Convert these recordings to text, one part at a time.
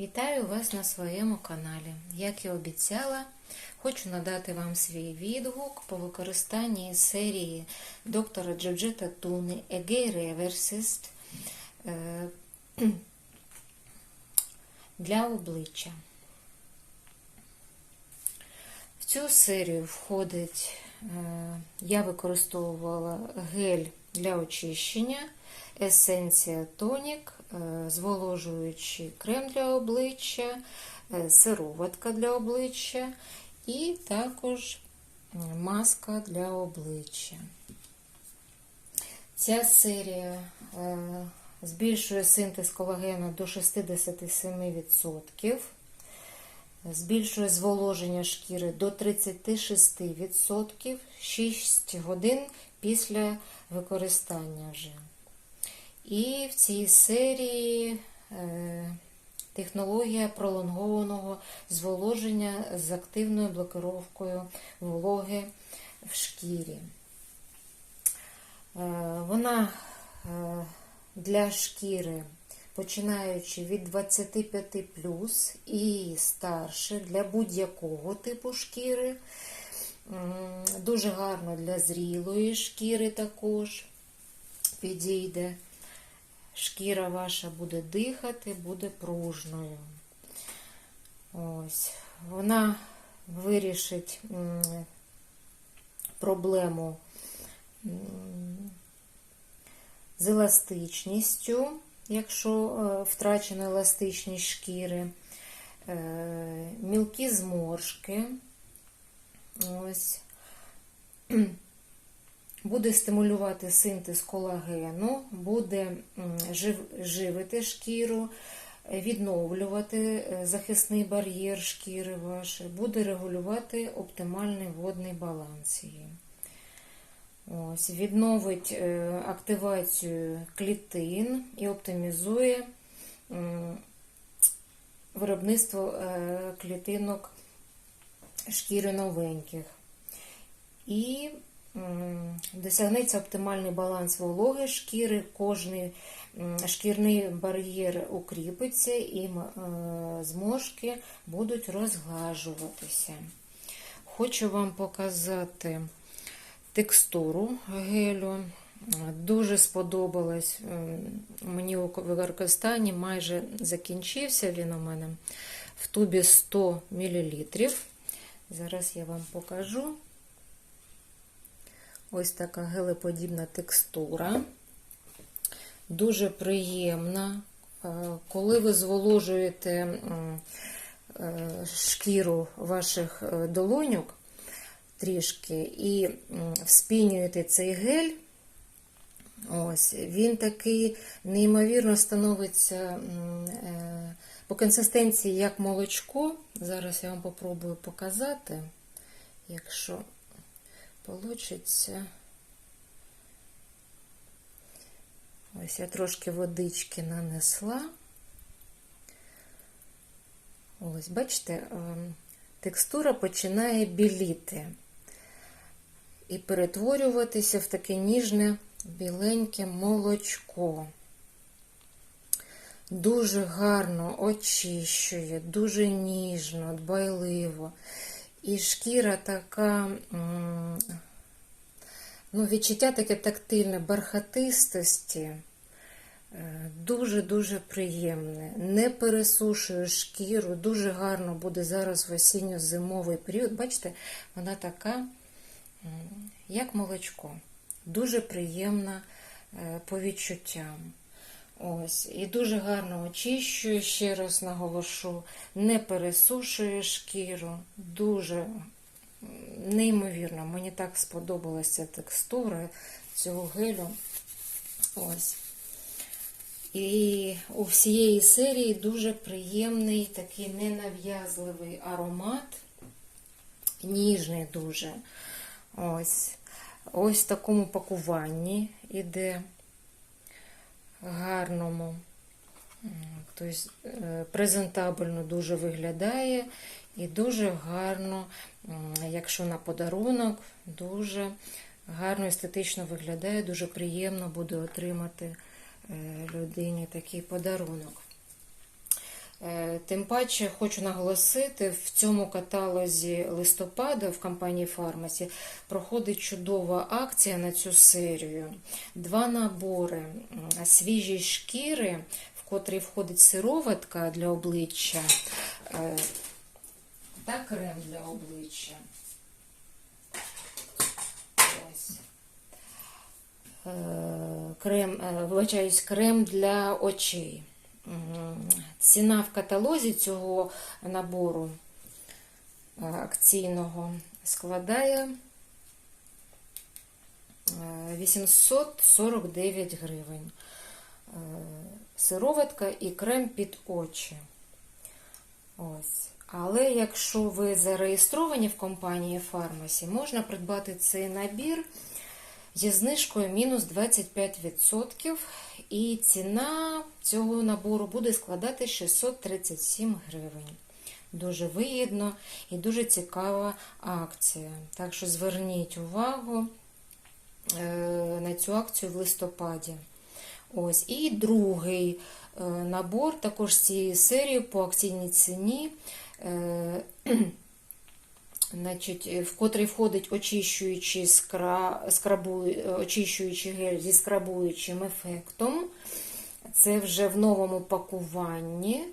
Вітаю вас на своєму каналі. Як і обіцяла, хочу надати вам свій відгук по використанні серії доктора Джорджета Туни Егей Реверсист для обличчя. В цю серію входить, е, я використовувала гель для очищення, есенція тонік, е, зволожуючий крем для обличчя, е, сироватка для обличчя і також маска для обличчя. Ця серія е, збільшує синтез колагену до 67%. Збільшує зволоження шкіри до 36% 6 годин після використання вже. І в цій серії е, технологія пролонгованого зволоження з активною блокировкою вологи в шкірі. Е, вона е, для шкіри починаючи від 25 і старше для будь-якого типу шкіри. Дуже гарно для зрілої шкіри також підійде. Шкіра ваша буде дихати, буде пружною. Ось. Вона вирішить проблему з еластичністю якщо втрачена еластичність шкіри, мілкі зморшки. Ось. Буде стимулювати синтез колагену, буде живити шкіру, відновлювати захисний бар'єр шкіри вашої, буде регулювати оптимальний водний баланс її. Ось, Відновить активацію клітин і оптимізує виробництво клітинок шкіри новеньких. І досягнеться оптимальний баланс вологи шкіри, кожний шкірний бар'єр укріпиться і зморшки будуть розглажуватися. Хочу вам показати текстуру гелю. Дуже сподобалось мені у використанні, майже закінчився він у мене в тубі 100 мл. Зараз я вам покажу. Ось така гелеподібна текстура. Дуже приємна. Коли ви зволожуєте шкіру ваших долоньок, трішки і вспінюєте цей гель, ось, він такий неймовірно становиться по консистенції як молочко. Зараз я вам попробую показати, якщо вийде. Ось я трошки водички нанесла. Ось, бачите, текстура починає біліти і перетворюватися в таке ніжне біленьке молочко. Дуже гарно очищує, дуже ніжно, дбайливо. І шкіра така, ну, відчуття таке тактильне бархатистості. Дуже-дуже приємне. Не пересушує шкіру, дуже гарно буде зараз в осінньо-зимовий період. Бачите, вона така, як молочко. Дуже приємна по відчуттям. Ось, І дуже гарно очищує, ще раз наголошу, не пересушує шкіру. Дуже неймовірно, мені так сподобалася текстура цього гелю. Ось. І у всієї серії дуже приємний такий ненав'язливий аромат, ніжний дуже. Ось ось в такому пакуванні іде гарному. Тобто презентабельно дуже виглядає і дуже гарно, якщо на подарунок, дуже гарно естетично виглядає, дуже приємно буде отримати людині такий подарунок. Тим паче хочу наголосити, в цьому каталозі листопада в компанії Фармасі проходить чудова акція на цю серію. Два набори свіжі шкіри, в котрі входить сироватка для обличчя е, та крем для обличчя. Ось. Е, Крем, е, вибачаюсь, крем для очей. Ціна в каталозі цього набору е, акційного складає е, 849 гривень. Е, Сироватка і крем під очі. Ось. Але якщо ви зареєстровані в компанії Фармасі, можна придбати цей набір зі знижкою мінус 25%, і ціна цього набору буде складати 637 гривень. Дуже вигідно і дуже цікава акція. Так що зверніть увагу е, на цю акцію в листопаді. Ось. І другий е, набор, також з цієї серії по акційній ціні. Е, Значить, в котрий входить очищуючий, скра... скрабу... очищуючий гель зі скрабуючим ефектом. Це вже в новому пакуванні.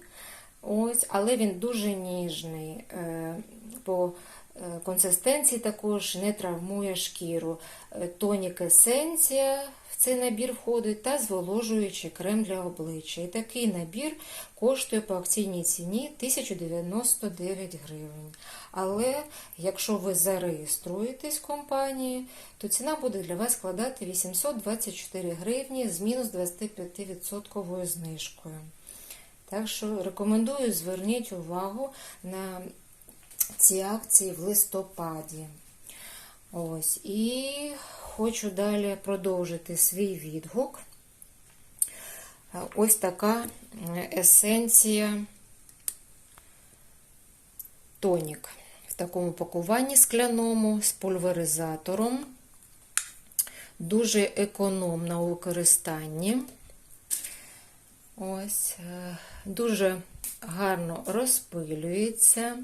Ось, але він дуже ніжний. Е, По е, консистенції також не травмує шкіру. Е, Тонік есенція цей набір входить та зволожуючий крем для обличчя. І такий набір коштує по акційній ціні 1099 гривень. Але якщо ви зареєструєтесь в компанії, то ціна буде для вас складати 824 гривні з мінус 25% знижкою. Так що рекомендую зверніть увагу на ці акції в листопаді. Ось. І хочу далі продовжити свій відгук. Ось така есенція тонік. В такому пакуванні скляному з пульверизатором. Дуже економна у використанні. Ось, е, дуже гарно розпилюється.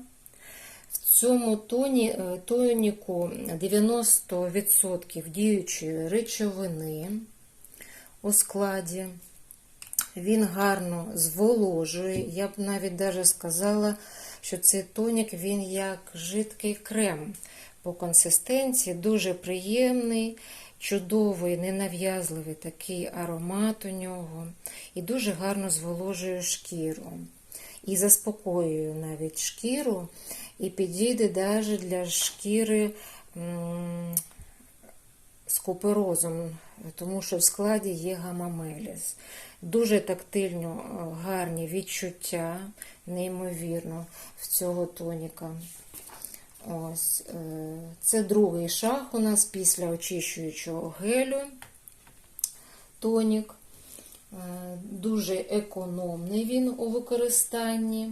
Цьому тоні, е, тоніку 90% діючої речовини у складі. Він гарно зволожує. Я б навіть даже сказала, що цей тонік він як жидкий крем. По консистенції дуже приємний, чудовий, ненав'язливий такий аромат у нього. І дуже гарно зволожує шкіру. І заспокоює навіть шкіру, і підійде навіть для шкіри з куперозом, тому що в складі є гамамеліс. Дуже тактильно гарні відчуття, неймовірно, в цього тоніка. Ось, е, Це другий шаг у нас після очищуючого гелю. Тонік. Е, Дуже економний він у використанні.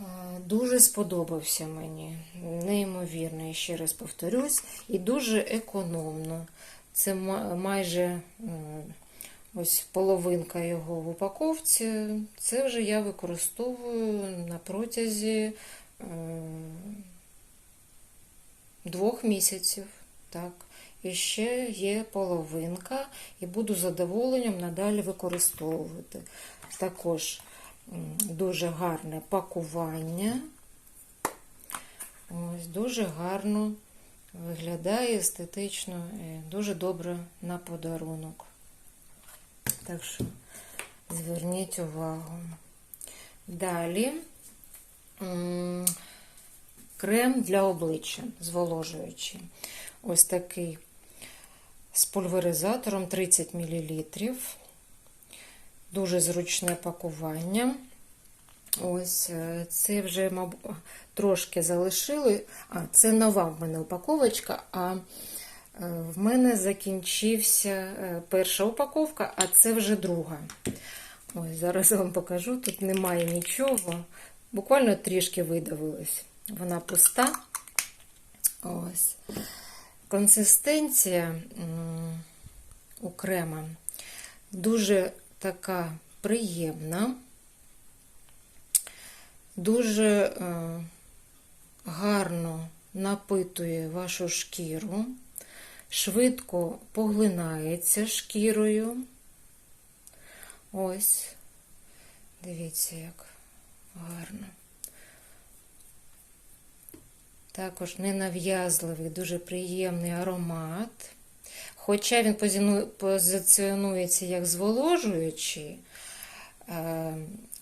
Е, Дуже сподобався мені. Неймовірно, я ще раз повторюсь, і дуже економно. Це майже ось половинка його в упаковці. Це вже я використовую на протязі е, двох місяців. Так. І ще є половинка, і буду задоволенням надалі використовувати. Також дуже гарне пакування. Ось дуже гарно виглядає естетично, дуже добре на подарунок. Так що зверніть увагу. Далі крем для обличчя, зволожуючий. Ось такий з пульверизатором 30 мл. Дуже зручне пакування. Ось е, це вже, мабуть, трошки залишили. А, це нова в мене упаковочка, а е, в мене закінчився е, перша упаковка, а це вже друга. Ось, зараз вам покажу. Тут немає нічого. Буквально трішки видавилось. Вона пуста. Ось. Консистенція м, у крема дуже така приємна. дуже е, гарно напитує вашу шкіру, швидко поглинається шкірою. Ось, дивіться, як гарно. Також ненав'язливий, дуже приємний аромат. Хоча він позиціонується як зволожуючий е,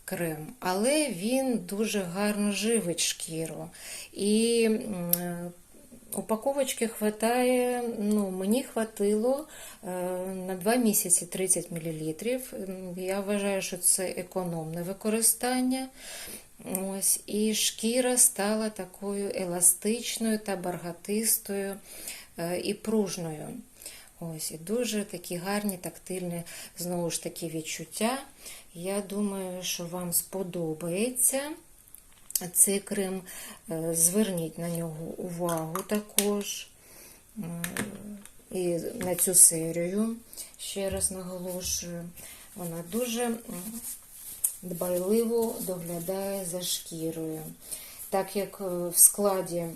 крем, але він дуже гарно живить шкіру. І е, упаковочки хватає, ну, мені хватило е, на 2 місяці 30 мл. Я вважаю, що це економне використання. Ось, і шкіра стала такою еластичною та баргатистою і пружною. Ось, і дуже такі гарні тактильні, знову ж таки, відчуття. Я думаю, що вам сподобається цей крем. Е, Зверніть на нього увагу також. Е, І на цю серію, ще раз наголошую, вона дуже дбайливо доглядає за шкірою. Так як е, в складі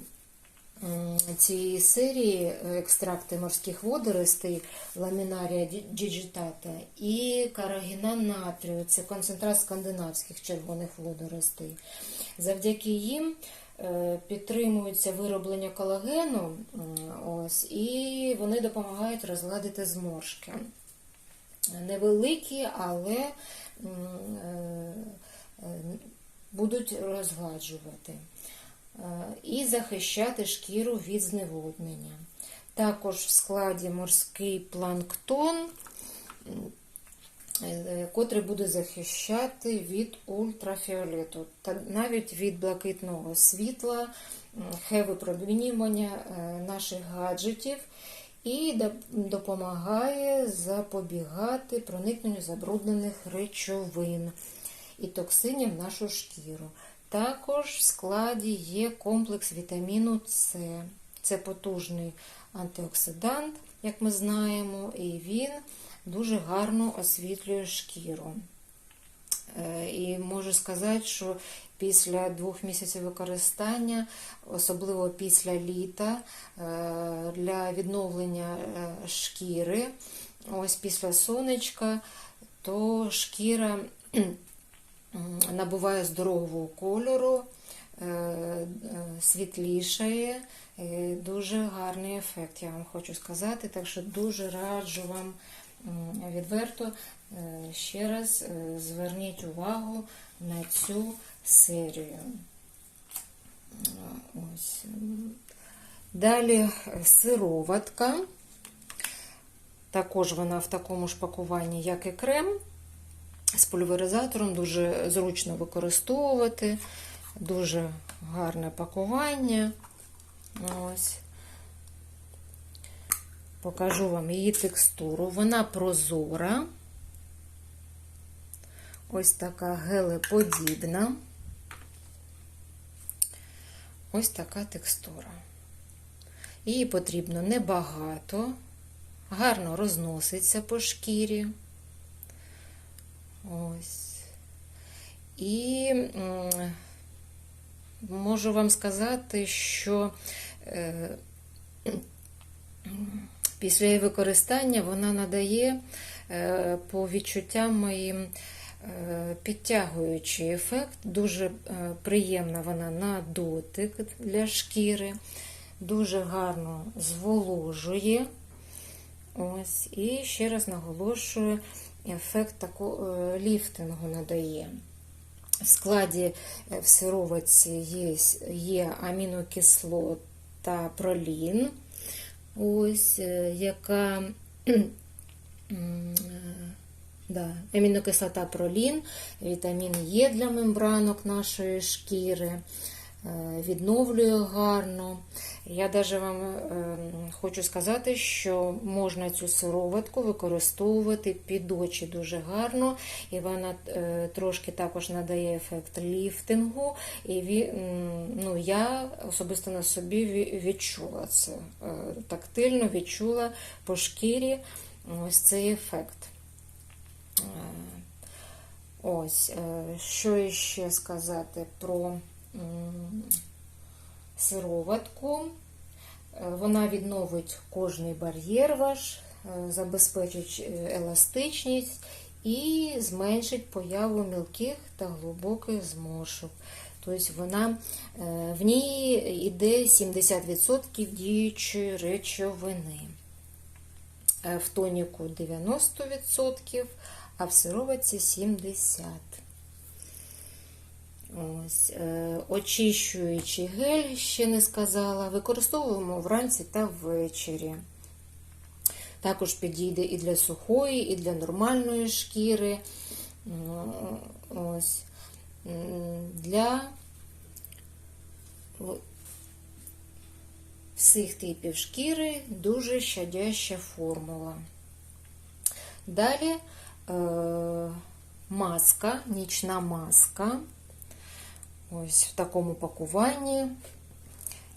цієї серії е, екстракти морських водоростей ламінарія діджитата і карагіна натрію, це концентрат скандинавських червоних водоростей. Завдяки їм е, підтримується вироблення колагену, ось, і вони допомагають розгладити зморшки. Невеликі, але е, будуть розгладжувати і захищати шкіру від зневоднення. Також в складі морський планктон, е, котрий буде захищати від ультрафіолету, та навіть від блакитного світла, хе-випромінювання е, наших гаджетів і допомагає запобігати проникненню забруднених речовин і токсинів в нашу шкіру. Також в складі є комплекс вітаміну С. Це потужний антиоксидант, як ми знаємо, і він дуже гарно освітлює шкіру. Е, І можу сказати, що після двох місяців використання, особливо після літа, е, для відновлення е, шкіри, ось після сонечка, то шкіра набуває здорового кольору, е, е, світлішає. Дуже гарний ефект, я вам хочу сказати. Так що дуже раджу вам відверто е, ще раз зверніть увагу на цю серію. Ось. Далі сироватка. Також вона в такому ж пакуванні, як і крем. З пульверизатором дуже зручно використовувати, дуже гарне пакування. Ось. Покажу вам її текстуру. Вона прозора. Ось така гелеподібна. Ось така текстура. Її потрібно небагато, гарно розноситься по шкірі. Ось. І можу вам сказати, що е, після її використання вона надає е, по відчуттям моїм е, підтягуючий ефект. Дуже приємна вона на дотик для шкіри, дуже гарно зволожує. Ось, і ще раз наголошую, ефект такого е, ліфтингу надає. В складі е, в сироватці є, є амінокислота пролін, ось, е, яка да, амінокислота пролін, вітамін Е для мембранок нашої шкіри, відновлює гарно. Я навіть вам е, хочу сказати, що можна цю сироватку використовувати під очі дуже гарно, і вона е, трошки також надає ефект ліфтингу. І ну, я особисто на собі відчула це. Е, Тактильно відчула по шкірі ось цей ефект. Е, Ось, що ще сказати про сироватку. Е, Вона відновить кожний бар'єр ваш, е, забезпечить е, еластичність і зменшить появу мілких та глибоких зморшок. Тобто вона, в ній йде 70% діючої речовини. В тоніку 90%, а в сироватці 70%. Ось, е, очищуючий гель, ще не сказала, використовуємо вранці та ввечері. Також підійде і для сухої, і для нормальної шкіри. Ось. Для всіх типів шкіри дуже щадяща формула. Далі е, маска, нічна маска. Ось в такому пакуванні.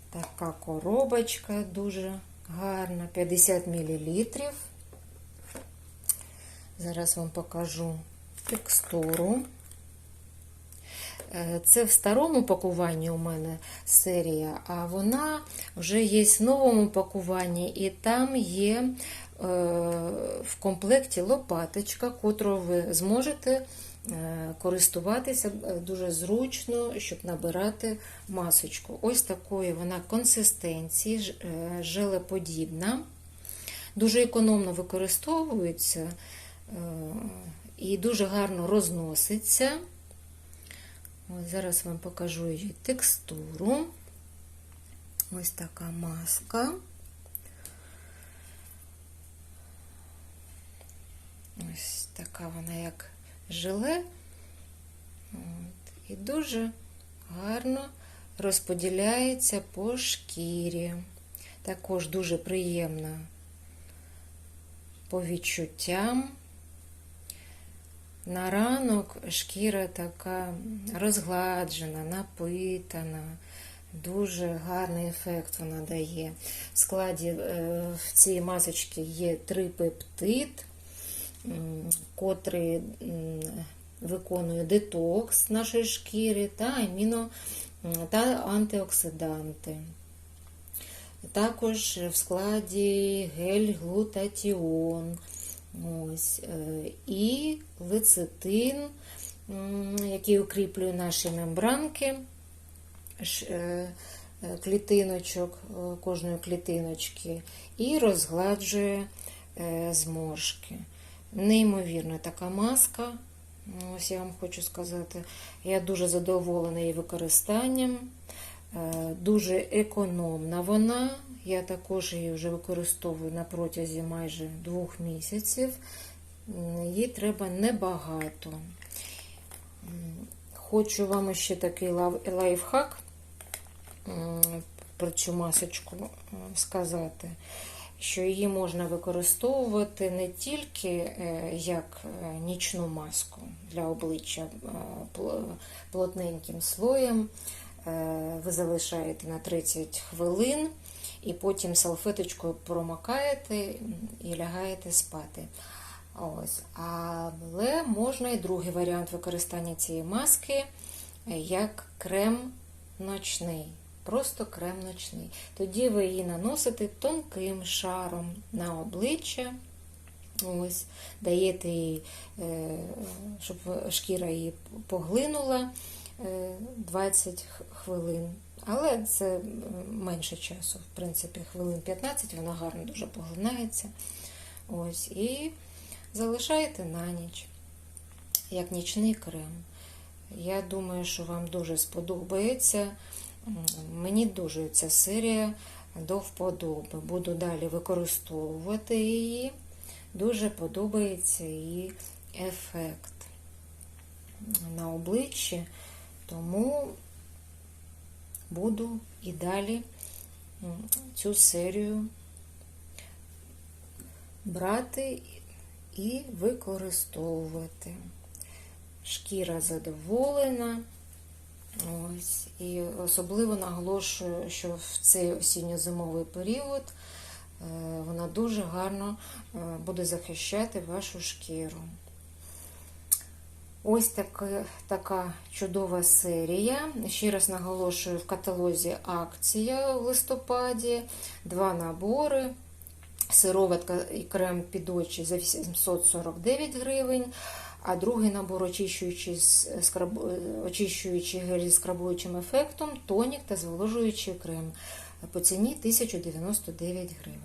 Така коробочка дуже гарна, 50 мл. Зараз вам покажу текстуру. Е, Це в старому пакуванні у мене серія, а вона вже є в новому пакуванні, і там є е, в комплекті лопаточка, котру ви зможете користуватися е, дуже зручно, щоб набирати масочку. Ось такої вона консистенції, е, желеподібна, дуже економно використовується е, і дуже гарно розноситься. Ось зараз вам покажу її текстуру. Ось така маска. Ось така вона як желе. От. І дуже гарно розподіляється по шкірі. Також дуже приємна по відчуттям. На ранок шкіра така розгладжена, напитана, дуже гарний ефект вона дає. В складі е, в цій масочці є трипептид, м, котрий виконує детокс нашої шкіри та аміно та антиоксиданти. Також в складі гель-глутатіон. Ось, е, і лецитин, який укріплює наші мембранки е, е, клітиночок, кожної клітиночки, і розгладжує зморшки. Неймовірна така маска. Ось я вам хочу сказати. Я дуже задоволена її використанням. Е, Дуже економна вона. Я також її вже використовую на протязі майже двох місяців. Їй треба небагато. Хочу вам ще такий лайфхак про цю масочку сказати, що її можна використовувати не тільки е, як е, нічну маску для обличчя е, плотненьким слоєм. Ви залишаєте на 30 хвилин і потім салфеточкою промокаєте і лягаєте спати. Ось. Але можна і другий варіант використання цієї маски як крем ночний. Просто крем ночний. Тоді ви її наносите тонким шаром на обличчя. Ось, даєте їй, е, щоб шкіра її поглинула е, 20 хвилин. Але це менше часу, в принципі, хвилин 15, вона гарно дуже поглинається. Ось, і залишаєте на ніч, як нічний крем. Я думаю, що вам дуже сподобається. Мені дуже ця серія до вподоби. Буду далі використовувати її. Дуже подобається її ефект на обличчі, тому буду і далі цю серію брати і використовувати. Шкіра задоволена. Ось. І особливо наголошую, що в цей осінньо-зимовий період е, вона дуже гарно е, буде захищати вашу шкіру. Ось така, така чудова серія. Ще раз наголошую, в каталозі акція в листопаді, два набори. Сироватка і крем під очі за 849 гривень, а другий набор очищуючий, з скраб... очищуючий гель з скрабуючим ефектом, тонік та зволожуючий крем по ціні 1099 гривень.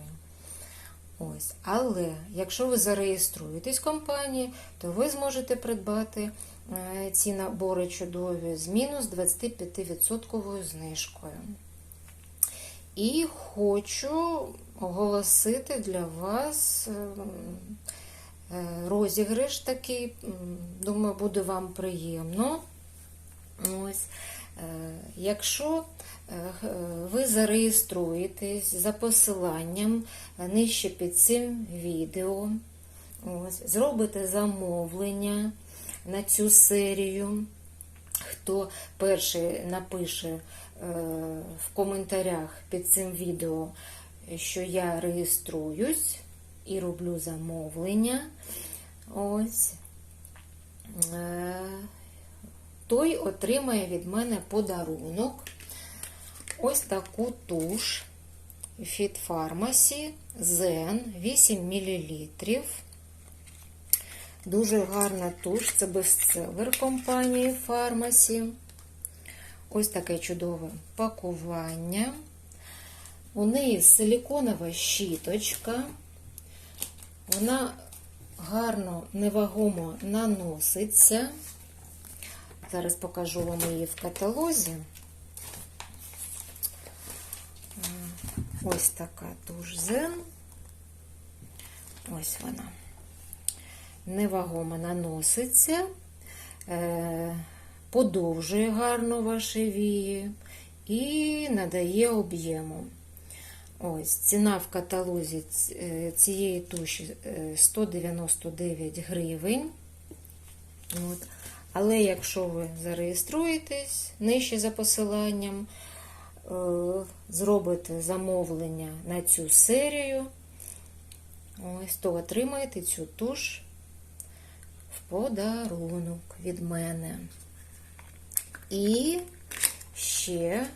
Ось. Але якщо ви зареєструєтесь в компанії, то ви зможете придбати е, ці набори чудові з мінус 25% знижкою. І хочу оголосити для вас е, е, розіграш такий, думаю, буде вам приємно. Ось. Якщо ви зареєструєтесь за посиланням нижче під цим відео, ось, зробите замовлення на цю серію. Хто перший напише в коментарях під цим відео, що я реєструюсь і роблю замовлення, ось, той отримає від мене подарунок. Ось таку туш Fit Pharmacy Zen 8 мл. Дуже гарна туш, це бестселер компанії Pharmacy. Ось таке чудове пакування. У неї силіконова щіточка. Вона гарно, невагомо наноситься. Зараз покажу вам її в каталозі. Ось така туш зен. Ось вона. Невагомо наноситься, е, подовжує гарно ваші вії і надає об'єму. Ось, ціна в каталозі е, цієї туші 199 е, гривень. От. Але якщо ви зареєструєтесь нижче за посиланням, Е, зробите замовлення на цю серію, ось то отримаєте цю туш в подарунок від мене. І ще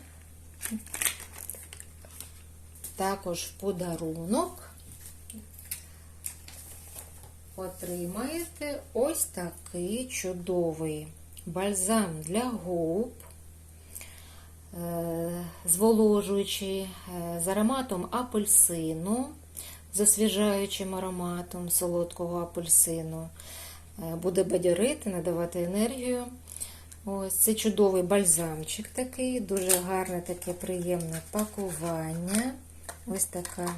також в подарунок отримаєте ось такий чудовий бальзам для губ. Е, зволожуючий е, з ароматом апельсину, з освіжаючим ароматом солодкого апельсину. Е, буде бадьорити, надавати енергію. Ось Це чудовий бальзамчик такий, дуже гарне таке приємне пакування. Ось така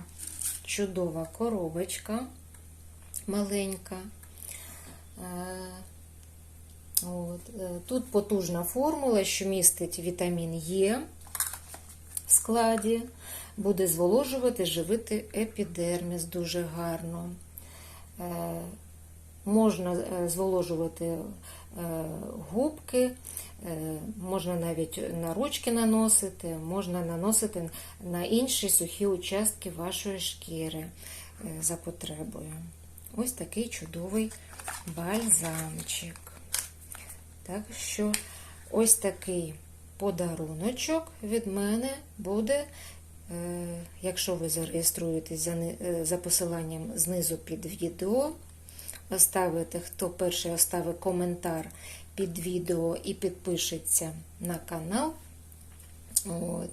чудова коробочка маленька. От. Е, тут потужна формула, що містить вітамін Е в складі, буде зволожувати, живити епідерміс дуже гарно. Е, можна е, зволожувати губки, можна навіть на ручки наносити, можна наносити на інші сухі участки вашої шкіри за потребою. Ось такий чудовий бальзамчик. Так що ось такий подаруночок від мене буде, е, якщо ви зареєструєтесь е, за посиланням знизу під відео, оставите, хто перший оставить коментар під відео і підпишеться на канал. От,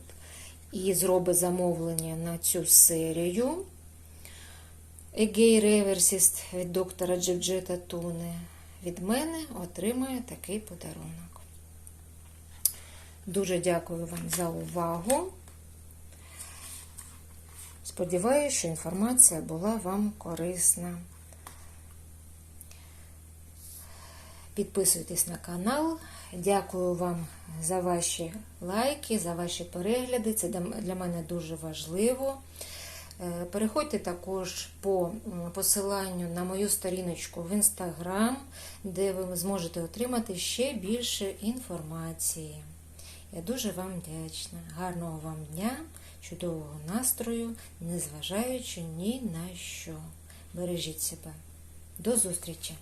І зробить замовлення на цю серію. Егей Реверсіст від доктора Джеджета Туни від мене отримає такий подарунок. Дуже дякую вам за увагу. Сподіваюся, що інформація була вам корисна. Підписуйтесь на канал. Дякую вам за ваші лайки, за ваші перегляди. Це для мене дуже важливо. Е, переходьте також по посиланню на мою сторіночку в інстаграм, де ви зможете отримати ще більше інформації. Я дуже вам вдячна. Гарного вам дня, чудового настрою, незважаючи ні на що. Бережіть себе. До зустрічі!